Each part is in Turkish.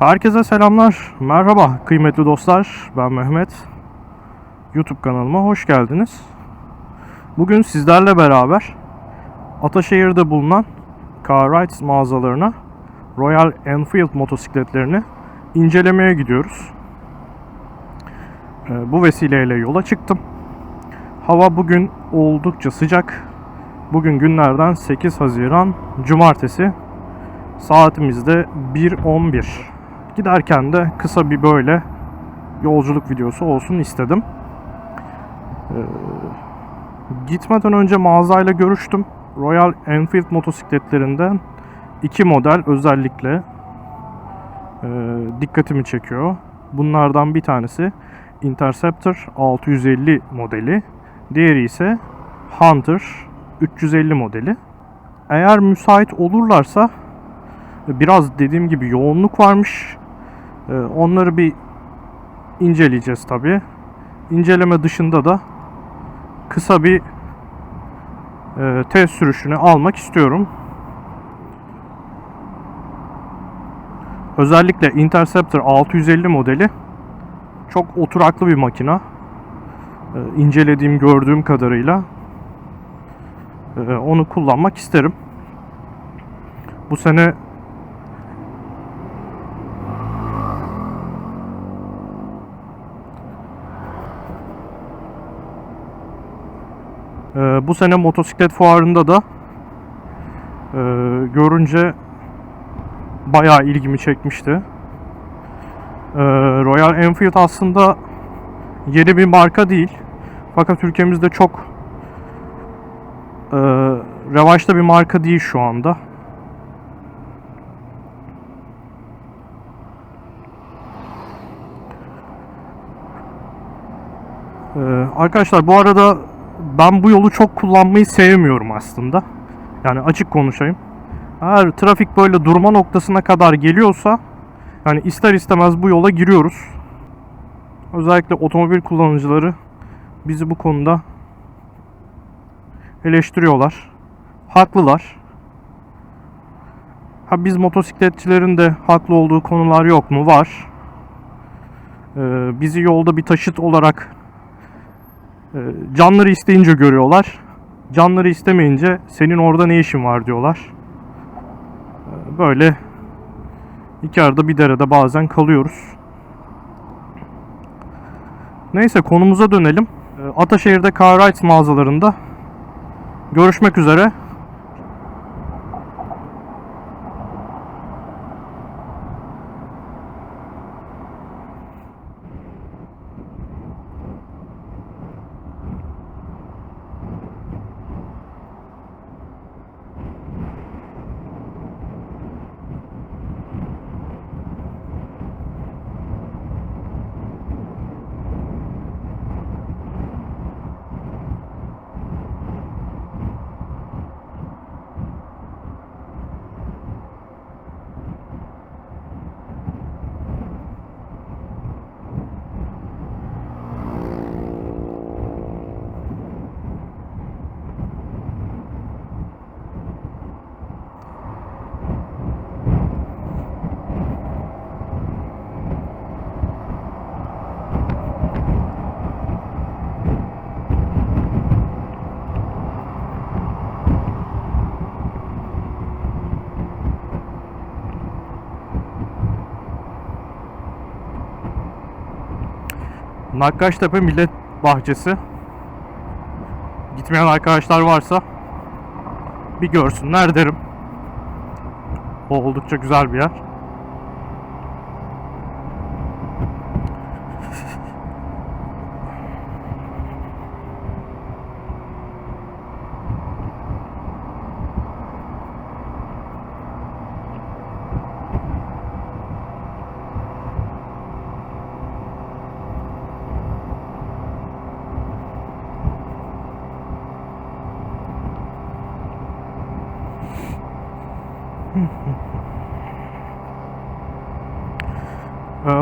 Herkese selamlar. Merhaba kıymetli dostlar. Ben Mehmet. YouTube kanalıma hoş geldiniz. Bugün sizlerle beraber Ataşehir'de bulunan Car Rights mağazalarına Royal Enfield motosikletlerini incelemeye gidiyoruz. Ee, Bu vesileyle yola çıktım. Hava bugün oldukça sıcak. Bugün günlerden 8 Haziran Cumartesi. Saatimizde 1.11. Giderken de kısa bir böyle yolculuk videosu olsun istedim. Ee, gitmeden önce mağazayla görüştüm. Royal Enfield motosikletlerinden iki model özellikle e, dikkatimi çekiyor. Bunlardan bir tanesi Interceptor 650 modeli. Diğeri ise Hunter 350 modeli. Eğer müsait olurlarsa biraz dediğim gibi yoğunluk varmış. Ee, Onları bir inceleyeceğiz tabi. İnceleme dışında da kısa bir e, test sürüşünü almak istiyorum. Özellikle Interceptor 650 modeli çok oturaklı bir makina. Ee, incelediğim, gördüğüm kadarıyla e, onu kullanmak isterim. Bu sene bu sene motosiklet fuarında da e, görünce bayağı ilgimi çekmişti. Ee, Royal Enfield aslında yeni bir marka değil. Fakat ülkemizde çok e, revaçta bir marka değil şu anda. Ee, arkadaşlar bu arada ben bu yolu çok kullanmayı sevmiyorum aslında. Yani açık konuşayım. Eğer trafik böyle durma noktasına kadar geliyorsa yani ister istemez bu yola giriyoruz. Özellikle otomobil kullanıcıları bizi bu konuda eleştiriyorlar. Haklılar. Ha biz motosikletçilerin de haklı olduğu konular yok mu? Var. Ee, bizi yolda bir taşıt olarak canları isteyince görüyorlar. Canları istemeyince senin orada ne işin var diyorlar. E, Böyle iki arada bir derede bazen kalıyoruz. Neyse konumuza dönelim. E, Ataşehir'de Car Rights mağazalarında görüşmek üzere. Nakkaştepe Millet Bahçesi. Gitmeyen arkadaşlar varsa bir görsünler derim. O oldukça güzel bir yer.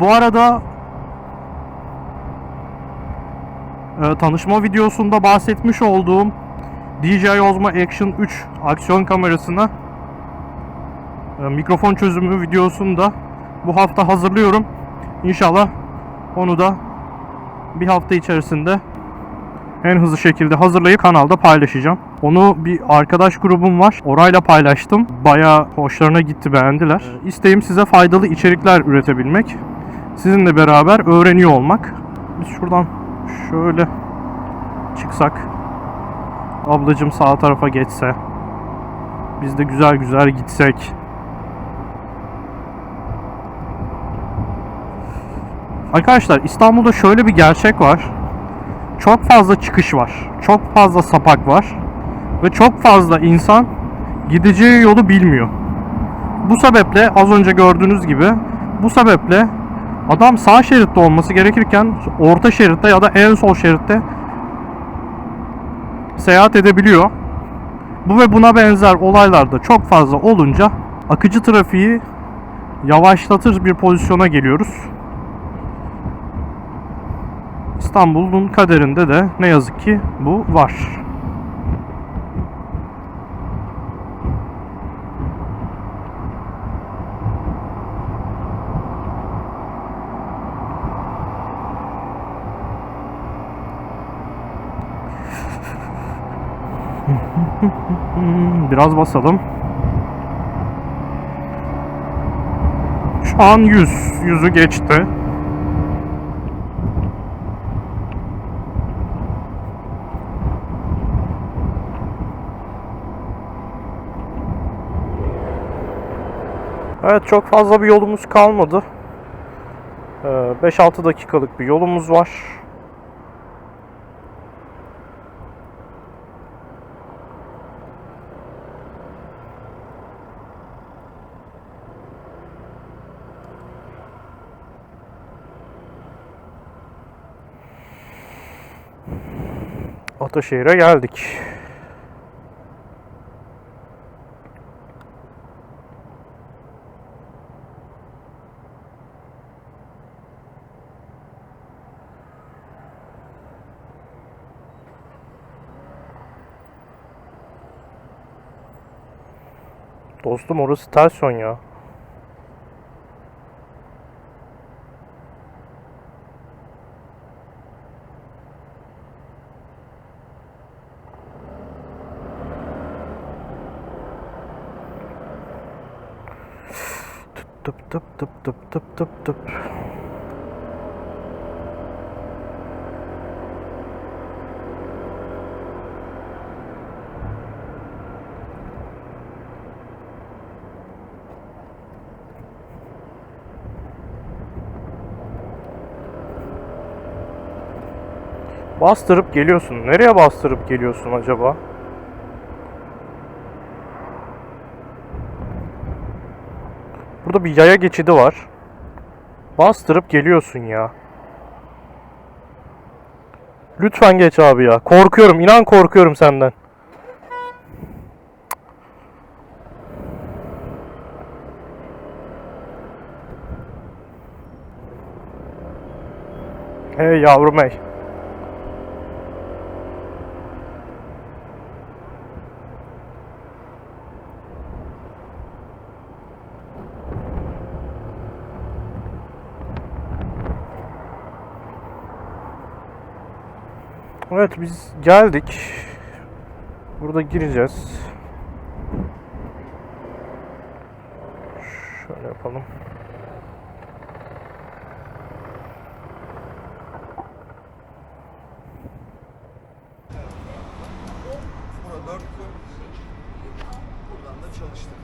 Bu arada e, tanışma videosunda bahsetmiş olduğum DJI Osmo Action 3 aksiyon kamerasına e, mikrofon çözümü videosunu da Bu hafta hazırlıyorum. İnşallah onu da bir hafta içerisinde en hızlı şekilde hazırlayıp kanalda paylaşacağım. Onu bir arkadaş grubum var. Orayla paylaştım. Bayağı hoşlarına gitti, beğendiler. İsteğim size faydalı içerikler üretebilmek. Sizinle beraber öğreniyor olmak. Biz şuradan şöyle çıksak. Ablacım sağ tarafa geçse. Biz de güzel güzel gitsek. Arkadaşlar İstanbul'da şöyle bir gerçek var. Çok fazla çıkış var. Çok fazla sapak var. Ve çok fazla insan gideceği yolu bilmiyor. Bu sebeple az önce gördüğünüz gibi bu sebeple adam sağ şeritte olması gerekirken orta şeritte ya da en sol şeritte seyahat edebiliyor. Bu ve buna benzer olaylar da çok fazla olunca akıcı trafiği yavaşlatır bir pozisyona geliyoruz. İstanbul'un kaderinde de ne yazık ki bu var. Biraz basalım. Şu an 100. 100'ü geçti. Evet çok fazla bir yolumuz kalmadı. Ee, 5-6 dakikalık bir yolumuz var. Ataşehir'e geldik. Dostum orası stasyon ya. Tıp tıp tıp tıp tıp tıp tıp. Bastırıp geliyorsun. Nereye bastırıp geliyorsun acaba? Burada bir yaya geçidi var. Bastırıp geliyorsun ya. Lütfen geç abi ya. Korkuyorum. inan korkuyorum senden. Hey yavrum hey. Evet biz geldik. Burada gireceğiz. Şöyle yapalım. Burada 4 gün buradan da çalıştık.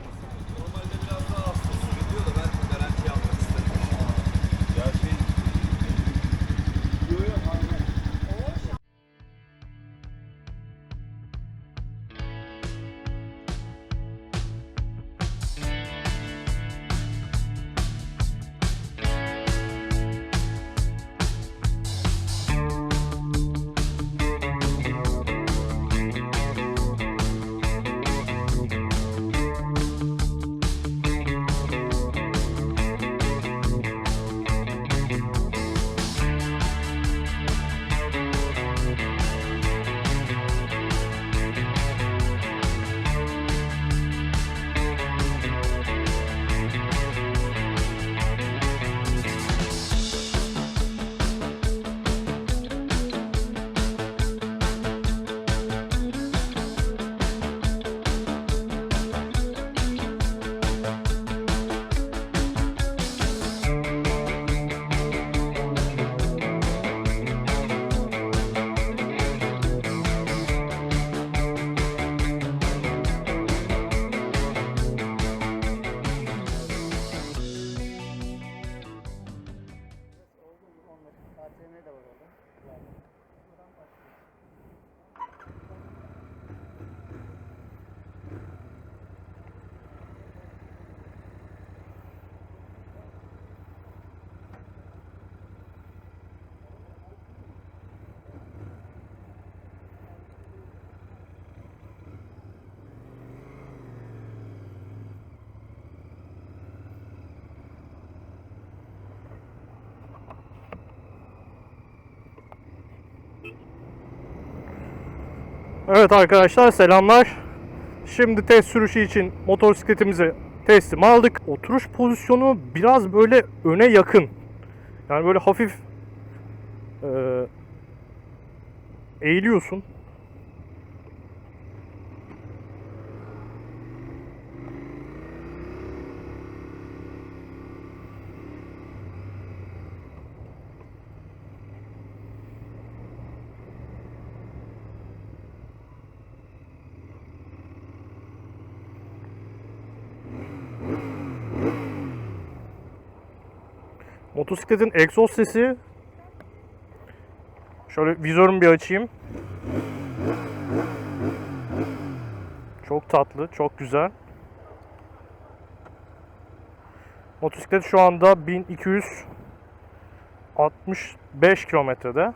Evet arkadaşlar selamlar. Şimdi test sürüşü için motosikletimizi teslim aldık. Oturuş pozisyonu biraz böyle öne yakın. Yani böyle hafif eee, eğiliyorsun. Motosikletin egzoz sesi Şöyle vizörümü bir açayım. Çok tatlı, çok güzel. Motosiklet şu anda 1265 kilometrede.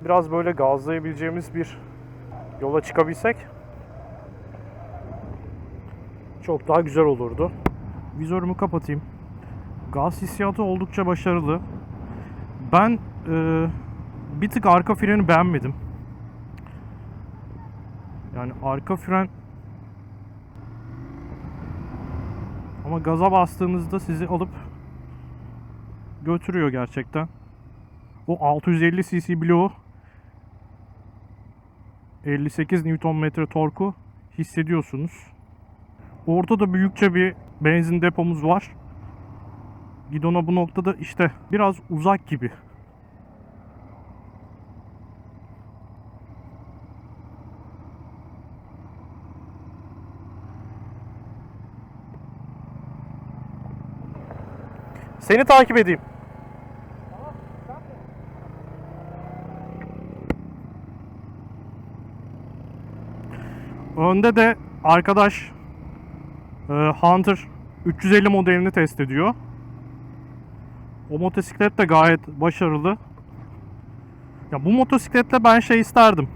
Biraz böyle gazlayabileceğimiz bir yola çıkabilsek çok daha güzel olurdu. Vizörümü kapatayım. Gaz hissiyatı oldukça başarılı. Ben e, bir tık arka freni beğenmedim. Yani arka fren ama gaza bastığınızda sizi alıp götürüyor gerçekten. O 650 cc bloğu 58 Nm torku hissediyorsunuz. Ortada büyükçe bir benzin depomuz var. Gidona bu noktada işte biraz uzak gibi. Seni takip edeyim. Önde de arkadaş e, Hunter 350 modelini test ediyor. O motosiklet de gayet başarılı. Ya bu motosiklette ben şey isterdim.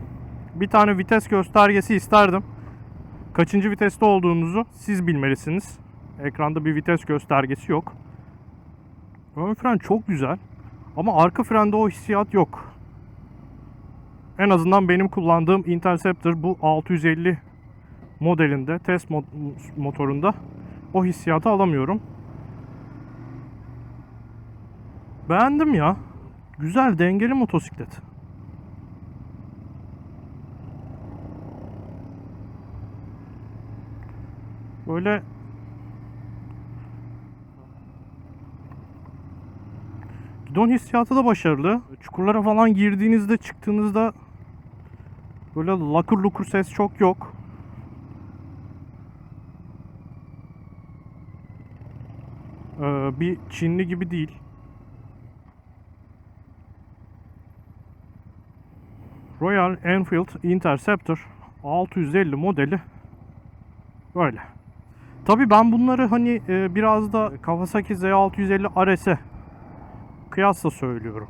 Bir tane vites göstergesi isterdim. Kaçıncı viteste olduğunuzu siz bilmelisiniz. Ekranda bir vites göstergesi yok. Ön fren çok güzel. Ama arka frende o hissiyat yok. En azından benim kullandığım Interceptor bu 650 modelinde, test mo- motorunda o hissiyatı alamıyorum. Beğendim ya. Güzel, dengeli motosiklet. Böyle Gidon hissiyatı da başarılı. Çukurlara falan girdiğinizde çıktığınızda böyle lakur lukur ses çok yok. Ee, bir Çinli gibi değil. Royal Enfield Interceptor 650 modeli böyle. Tabii ben bunları hani e, biraz da Kawasaki Z650 RS'e kıyasla söylüyorum.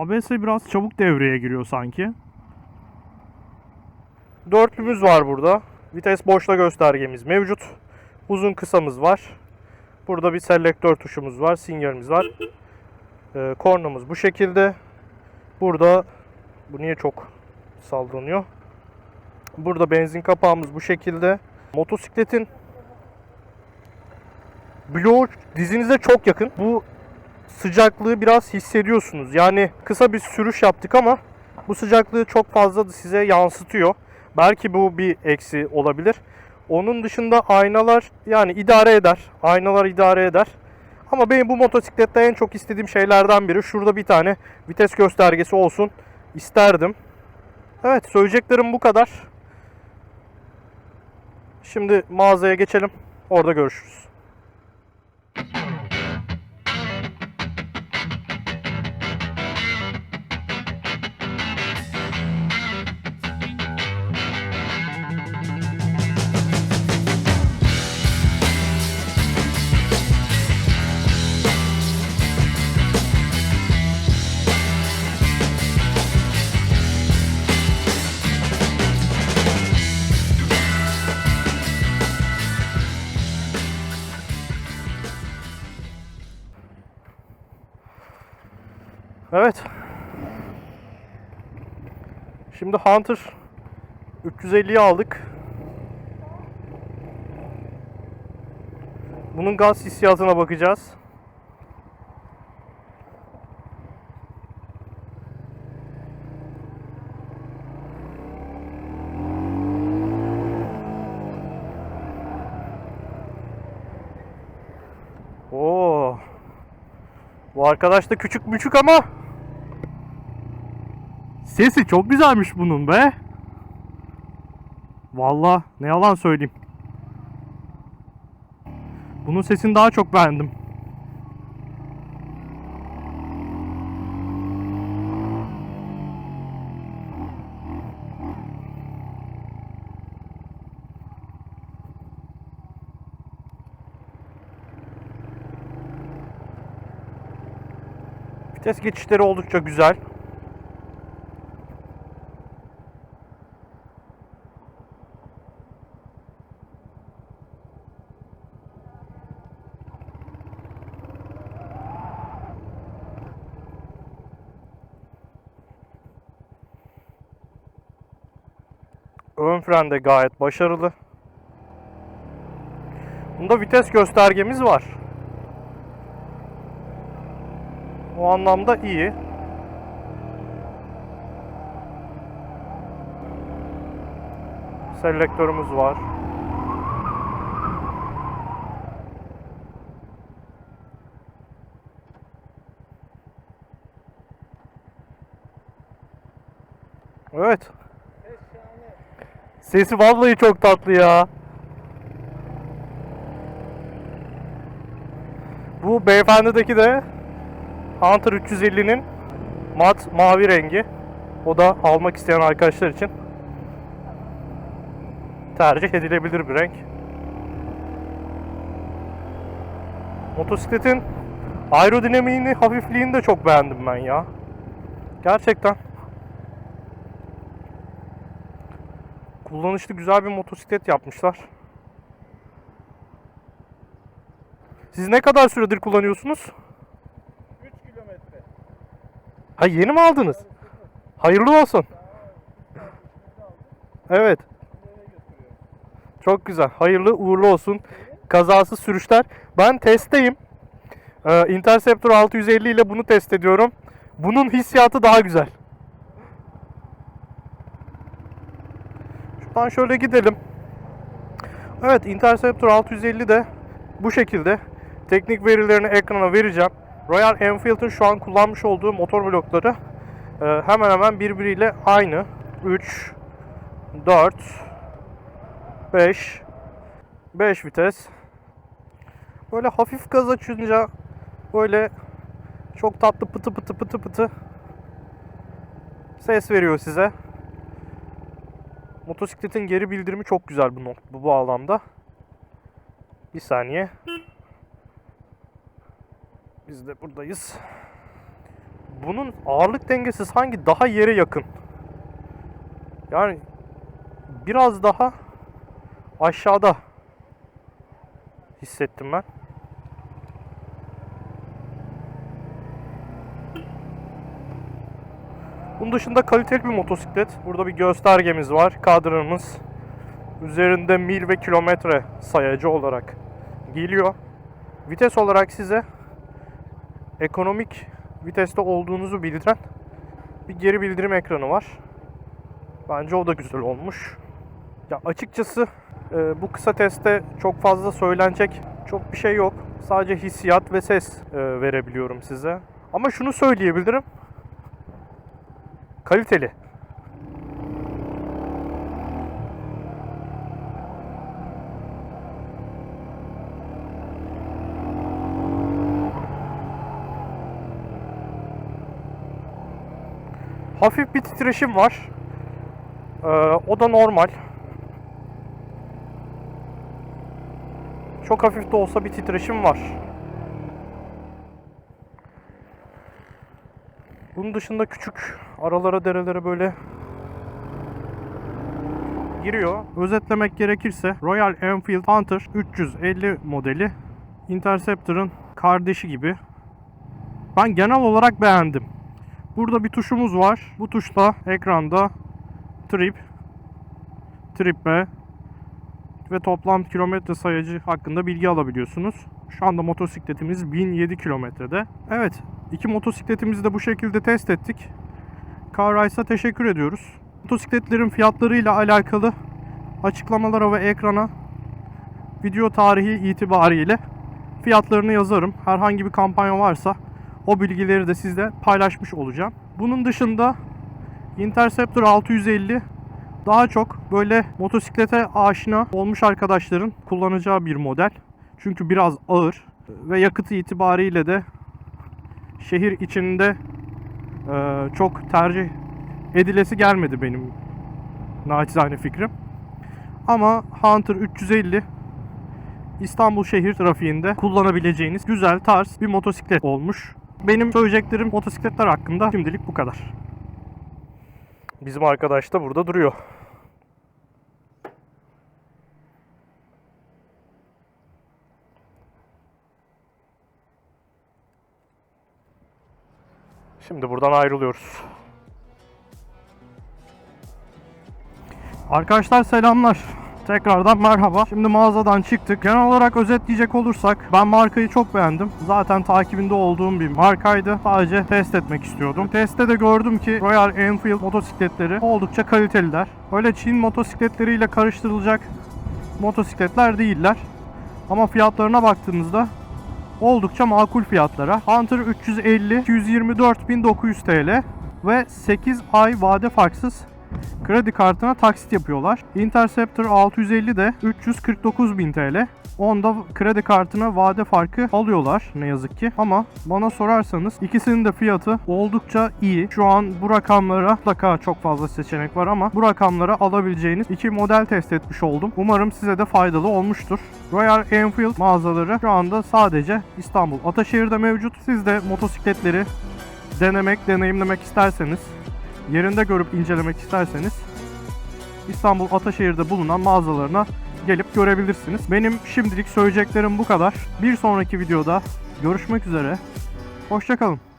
ABS biraz çabuk devreye giriyor sanki. Dörtlümüz var burada. Vites boşla göstergemiz mevcut. Uzun kısamız var. Burada bir selektör tuşumuz var. Sinyalimiz var. Ee, kornamız bu şekilde. Burada bu niye çok sallanıyor? Burada benzin kapağımız bu şekilde. Motosikletin bloğu dizinize çok yakın. Bu sıcaklığı biraz hissediyorsunuz. Yani kısa bir sürüş yaptık ama bu sıcaklığı çok fazla da size yansıtıyor. Belki bu bir eksi olabilir. Onun dışında aynalar yani idare eder. Aynalar idare eder. Ama benim bu motosiklette en çok istediğim şeylerden biri şurada bir tane vites göstergesi olsun isterdim. Evet söyleyeceklerim bu kadar. Şimdi mağazaya geçelim. Orada görüşürüz. Evet. Şimdi Hunter 350'yi aldık. Bunun gaz hissiyatına bakacağız. Oo. Bu arkadaş da küçük müçük ama sesi çok güzelmiş bunun be. Vallahi ne yalan söyleyeyim. Bunun sesini daha çok beğendim. Vites geçişleri oldukça güzel. Ön fren de gayet başarılı. Bunda vites göstergemiz var. O anlamda iyi. Selektörümüz var. Evet. Sesi vallahi çok tatlı ya. Bu beyefendideki de Hunter 350'nin mat mavi rengi. O da almak isteyen arkadaşlar için tercih edilebilir bir renk. Motosikletin aerodinamiğini, hafifliğini de çok beğendim ben ya. Gerçekten. Kullanışlı güzel bir motosiklet yapmışlar. Siz ne kadar süredir kullanıyorsunuz? 3 kilometre. Ha yeni mi aldınız? Hayırlı olsun. Evet. Çok güzel. Hayırlı uğurlu olsun. Kazasız sürüşler. Ben testteyim. Ee, Interceptor 650 ile bunu test ediyorum. Bunun hissiyatı daha güzel. Şuradan şöyle gidelim. Evet Interceptor 650 de bu şekilde. Teknik verilerini ekrana vereceğim. Royal Enfield'ın şu an kullanmış olduğu motor blokları e, hemen hemen birbiriyle aynı. 3, 4, 5, 5 vites. Böyle hafif gaz açınca böyle çok tatlı pıtı pıtı pıtı pıtı ses veriyor size. Motosikletin geri bildirimi çok güzel bu, bu bağlamda. Bir saniye. Biz de buradayız. Bunun ağırlık dengesi sanki daha yere yakın. Yani biraz daha aşağıda hissettim ben. Bunun dışında kaliteli bir motosiklet. Burada bir göstergemiz var. Kadranımız. Üzerinde mil ve kilometre sayacı olarak geliyor. Vites olarak size ekonomik viteste olduğunuzu bildiren bir geri bildirim ekranı var. Bence o da güzel olmuş. Ya açıkçası e, bu kısa testte çok fazla söylenecek çok bir şey yok. Sadece hissiyat ve ses e, verebiliyorum size. Ama şunu söyleyebilirim. Kaliteli. Hafif bir titreşim var. Ee, o da normal. Çok hafif de olsa bir titreşim var. Bunun dışında küçük aralara derelere böyle giriyor. Özetlemek gerekirse Royal Enfield Hunter 350 modeli Interceptor'ın kardeşi gibi. Ben genel olarak beğendim. Burada bir tuşumuz var. Bu tuşla ekranda trip, trip B ve toplam kilometre sayacı hakkında bilgi alabiliyorsunuz. Şu anda motosikletimiz 1007 kilometrede. Evet, iki motosikletimizi de bu şekilde test ettik. Carrice'a teşekkür ediyoruz. Motosikletlerin fiyatlarıyla alakalı açıklamalara ve ekrana video tarihi itibariyle fiyatlarını yazarım. Herhangi bir kampanya varsa o bilgileri de sizle paylaşmış olacağım. Bunun dışında Interceptor 650 daha çok böyle motosiklete aşina olmuş arkadaşların kullanacağı bir model. Çünkü biraz ağır ve yakıtı itibariyle de şehir içinde e, çok tercih edilesi gelmedi benim naçizane fikrim. Ama Hunter 350 İstanbul şehir trafiğinde kullanabileceğiniz güzel tarz bir motosiklet olmuş. Benim söyleyeceklerim motosikletler hakkında şimdilik bu kadar. Bizim arkadaş da burada duruyor. Şimdi buradan ayrılıyoruz. Arkadaşlar selamlar. Tekrardan merhaba. Şimdi mağazadan çıktık. Genel olarak özetleyecek olursak ben markayı çok beğendim. Zaten takibinde olduğum bir markaydı. Sadece test etmek istiyordum. Testte de gördüm ki Royal Enfield motosikletleri oldukça kaliteliler. Öyle Çin motosikletleriyle karıştırılacak motosikletler değiller. Ama fiyatlarına baktığımızda oldukça makul fiyatlara. Hunter 350 224.900 TL ve 8 ay vade farksız kredi kartına taksit yapıyorlar. Interceptor 650 de 349.000 TL. Onda kredi kartına vade farkı alıyorlar ne yazık ki. Ama bana sorarsanız ikisinin de fiyatı oldukça iyi. Şu an bu rakamlara mutlaka çok fazla seçenek var ama bu rakamlara alabileceğiniz iki model test etmiş oldum. Umarım size de faydalı olmuştur. Royal Enfield mağazaları şu anda sadece İstanbul Ataşehir'de mevcut. Siz de motosikletleri denemek, deneyimlemek isterseniz yerinde görüp incelemek isterseniz İstanbul Ataşehir'de bulunan mağazalarına gelip görebilirsiniz. Benim şimdilik söyleyeceklerim bu kadar. Bir sonraki videoda görüşmek üzere. Hoşçakalın.